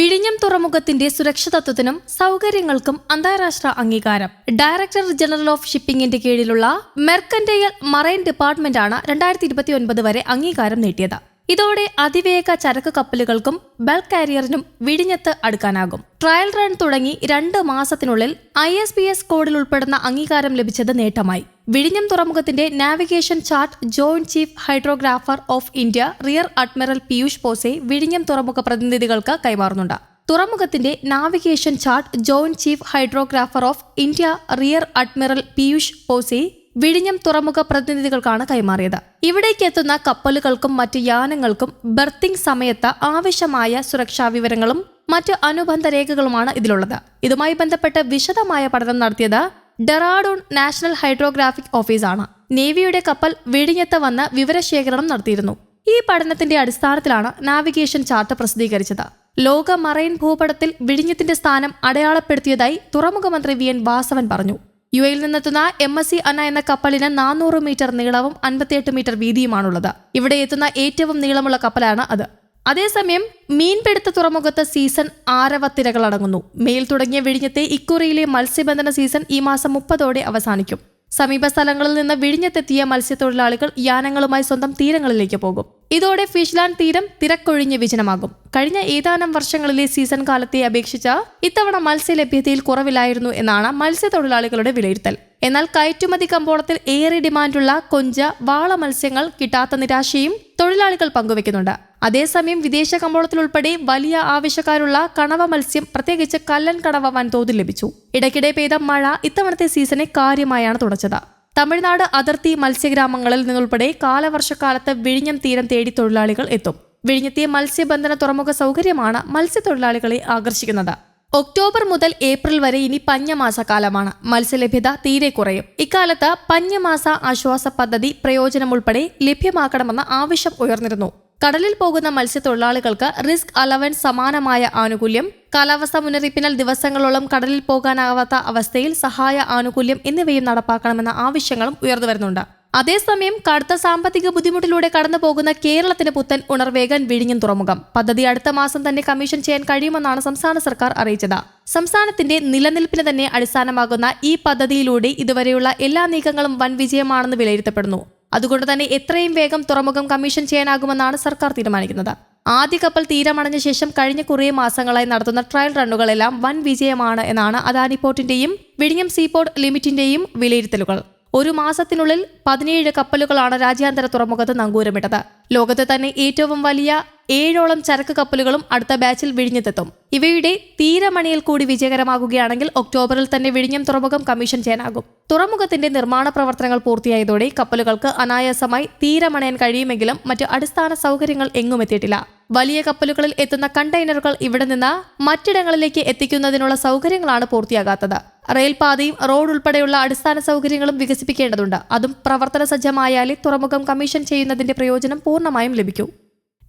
വിഴിഞ്ഞം തുറമുഖത്തിന്റെ സുരക്ഷിതത്വത്തിനും സൗകര്യങ്ങൾക്കും അന്താരാഷ്ട്ര അംഗീകാരം. ഡയറക്ടർ ജനറൽ ഓഫ് ഷിപ്പിംഗിന്റെ കീഴിലുള്ള മെർക്കന്റയൽ മറൈൻ ഡിപ്പാർട്ട്മെന്റാണ് രണ്ടായിരത്തി ഇരുപത്തിയൊൻപത് വരെ അംഗീകാരം നേടിയത്. ഇതോടെ അതിവേഗ ചരക്ക് കപ്പലുകൾക്കും ബൾക്ക് കാരിയറിനും വിഴിഞ്ഞത്ത് അടുക്കാനാകും. ട്രയൽ റൺ തുടങ്ങി രണ്ട് മാസത്തിനുള്ളിൽ ഐ എസ് ബി എസ് കോഡിൽ ഉൾപ്പെടുന്ന അംഗീകാരം ലഭിച്ചത് നേട്ടമായി. വിഴിഞ്ഞം തുറമുഖത്തിന്റെ navigation chart joint chief hydrographer of India rear admiral Piyush Pose വിഴിഞ്ഞം തുറമുഖ പ്രതിനിധികൾക്ക് കൈമാറുന്നുണ്ട്. തുറമുഖത്തിന്റെ navigation chart joint chief hydrographer of India rear admiral Piyush Pose വിഴിഞ്ഞം തുറമുഖ പ്രതിനിധികൾക്കാണ് കൈമാറിയത്. ഇവിടേക്ക് എത്തുന്ന കപ്പലുകൾക്കും മറ്റ് യാനങ്ങൾക്കും ബർത്തിംഗ് സമയത്ത് ആവശ്യമായ സുരക്ഷാ വിവരങ്ങളും മറ്റ് അനുബന്ധ രേഖകളുമാണ് ഇതിലുള്ളത്. ഇതുമായി ബന്ധപ്പെട്ട് വിശദമായ പഠനം നടത്തിയത് ഡെറാഡൂൺ നാഷണൽ ഹൈഡ്രോഗ്രാഫിക് ഓഫീസാണ്. നേവിയുടെ കപ്പൽ വിഴിഞ്ഞത്ത് വന്ന് വിവരശേഖരണം നടത്തിയിരുന്നു. ഈ പഠനത്തിന്റെ അടിസ്ഥാനത്തിലാണ് നാവിഗേഷൻ ചാർട്ട് പ്രസിദ്ധീകരിച്ചത്. ലോക മറൈൻ ഭൂപടത്തിൽ വിഴിഞ്ഞത്തിന്റെ സ്ഥാനം അടയാളപ്പെടുത്തിയതായി തുറമുഖ മന്ത്രി വി. എൻ. വാസവൻ പറഞ്ഞു. യു എയിൽ നിന്നെത്തുന്ന എം. എസ്. സി. അന്ന എന്ന കപ്പലിന് നാനൂറ് മീറ്റർ നീളവും അൻപത്തിയെട്ട് മീറ്റർ വീതിയുമാണുള്ളത്. ഇവിടെ എത്തുന്ന ഏറ്റവും നീളമുള്ള കപ്പലാണ് അത്. അതേസമയം മീൻപിടുത്ത തുറമുഖത്ത് സീസൺ ആരവത്തിരകൾ അടങ്ങുന്നു. മേൽ തുടങ്ങിയ വിഴിഞ്ഞത്തെ ഇക്കുറിയിലെ മത്സ്യബന്ധന സീസൺ ഈ മാസം മുപ്പതോടെ അവസാനിക്കും. സമീപ സ്ഥലങ്ങളിൽ നിന്ന് വിഴിഞ്ഞത്തെത്തിയ മത്സ്യത്തൊഴിലാളികൾ യാനങ്ങളുമായി സ്വന്തം തീരങ്ങളിലേക്ക് പോകും. ഇതോടെ ഫിഷ്ലാൻഡ് തീരം തിരക്കൊഴിഞ്ഞ് വിജനമാകും. കഴിഞ്ഞ ഏതാനും വർഷങ്ങളിലെ സീസൺ കാലത്തെ അപേക്ഷിച്ച് ഇത്തവണ മത്സ്യലഭ്യതയിൽ കുറവില്ലായിരുന്നു എന്നാണ് മത്സ്യത്തൊഴിലാളികളുടെ വിലയിരുത്തൽ. എന്നാൽ കയറ്റുമതി കമ്പോളത്തിൽ ഏറെ ഡിമാൻഡുള്ള കൊഞ്ച വാള മത്സ്യങ്ങൾ കിട്ടാത്ത നിരാശയും തൊഴിലാളികൾ പങ്കുവെക്കുന്നുണ്ട്. അതേസമയം വിദേശ കമ്പോളത്തിൽ ഉൾപ്പെടെ വലിയ ആവശ്യക്കാരുള്ള കണവ മത്സ്യം പ്രത്യേകിച്ച് കല്ലൻ കണവ വൻതോതിൽ ലഭിച്ചു. ഇടയ്ക്കിടെ പെയ്ത മഴ ഇത്തവണത്തെ സീസണെ കാര്യമായാണ് തുടച്ചത്. തമിഴ്നാട് അതിർത്തി മത്സ്യഗ്രാമങ്ങളിൽ നിന്നുൾപ്പെടെ കാലവർഷക്കാലത്ത് വിഴിഞ്ഞം തീരം തേടി തൊഴിലാളികൾ എത്തും. വിഴിഞ്ഞത്തെ മത്സ്യബന്ധന തുറമുഖ സൗകര്യമാണ് മത്സ്യത്തൊഴിലാളികളെ ആകർഷിക്കുന്നത്. ഒക്ടോബർ മുതൽ ഏപ്രിൽ വരെ ഇനി പഞ്ഞമാസ പഞ്ഞമാസക്കാലമാണ്. മത്സ്യലഭ്യത തീരെ കുറയും. ഇക്കാലത്ത് പഞ്ഞമാസ ആശ്വാസ പദ്ധതി പ്രയോജനമുൾപ്പെടെ ലഭ്യമാക്കണമെന്ന ആവശ്യം ഉയർന്നിരുന്നു. കടലിൽ പോകുന്ന മത്സ്യത്തൊഴിലാളികൾക്ക് റിസ്ക് അലവൻസ് സമാനമായ ആനുകൂല്യം കാലാവസ്ഥ മുന്നറിയിപ്പിനാൽ ദിവസങ്ങളോളം കടലിൽ പോകാനാവാത്ത അവസ്ഥയിൽ സഹായ ആനുകൂല്യം എന്നിവയും നടപ്പാക്കണമെന്ന ആവശ്യങ്ങളും ഉയർന്നുവരുന്നുണ്ട് അതേസമയം കടുത്ത സാമ്പത്തിക ബുദ്ധിമുട്ടിലൂടെ കടന്നു പോകുന്ന കേരളത്തിന് പുത്തൻ ഉണർവേകാൻ വിഴിഞ്ഞും തുറമുഖം. പദ്ധതി അടുത്ത മാസം തന്നെ കമ്മീഷൻ ചെയ്യാൻ കഴിയുമെന്നാണ് സംസ്ഥാന സർക്കാർ അറിയിച്ചത്. സംസ്ഥാനത്തിന്റെ നിലനിൽപ്പിന് തന്നെ അടിസ്ഥാനമാകുന്ന ഈ പദ്ധതിയിലൂടെ ഇതുവരെയുള്ള എല്ലാ നീക്കങ്ങളും വൻ വിജയമാണെന്ന് വിലയിരുത്തപ്പെടുന്നു. അതുകൊണ്ട് തന്നെ എത്രയും വേഗം തുറമുഖം കമ്മീഷൻ ചെയ്യാനാകുമെന്നാണ് സർക്കാർ തീരുമാനിക്കുന്നത്. ആദ്യ കപ്പൽ തീരമടഞ്ഞ ശേഷം കഴിഞ്ഞ കുറേ മാസങ്ങളായി നടത്തുന്ന ട്രയൽ റണ്ണുകളെല്ലാം വൻ വിജയമാണ് എന്നാണ് അദാനി പോർട്ടിന്റെയും വിഴിഞ്ഞം സീപോർട്ട് ലിമിറ്റിന്റെയും വിലയിരുത്തലുകൾ. ഒരു മാസത്തിനുള്ളിൽ പതിനേഴ് കപ്പലുകളാണ് രാജ്യാന്തര തുറമുഖത്ത് നങ്കൂരമിട്ടത്. ലോകത്തെ തന്നെ ഏറ്റവും വലിയ ഏഴോളം ചരക്ക് കപ്പലുകളും അടുത്ത ബാച്ചിൽ വിഴിഞ്ഞത്തെത്തും. ഇവയുടെ തീരമണിയിൽ കൂടി വിജയകരമാകുകയാണെങ്കിൽ ഒക്ടോബറിൽ തന്നെ വിഴിഞ്ഞം തുറമുഖം കമ്മീഷൻ ചെയ്യാനാകും തുറമുഖത്തിന്റെ നിർമ്മാണ പ്രവർത്തനങ്ങൾ പൂർത്തിയായതോടെ കപ്പലുകൾക്ക് അനായാസമായി തീരമണയാൻ കഴിയുമെങ്കിലും മറ്റ് അടിസ്ഥാന സൗകര്യങ്ങൾ എങ്ങും എത്തിയിട്ടില്ല. വലിയ കപ്പലുകളിൽ എത്തുന്ന കണ്ടെയ്നറുകൾ ഇവിടെ നിന്ന് മറ്റിടങ്ങളിലേക്ക് എത്തിക്കുന്നതിനുള്ള സൗകര്യങ്ങളാണ് പൂർത്തിയാകാത്തത്. റെയിൽപാതയും റോഡ് ഉൾപ്പെടെയുള്ള അടിസ്ഥാന സൗകര്യങ്ങളും വികസിപ്പിക്കേണ്ടതുണ്ട്. അതും പ്രവർത്തന സജ്ജമായാലേ തുറമുഖം കമ്മീഷൻ ചെയ്യുന്നതിന്റെ പ്രയോജനം പൂർണമായും ലഭിക്കൂ.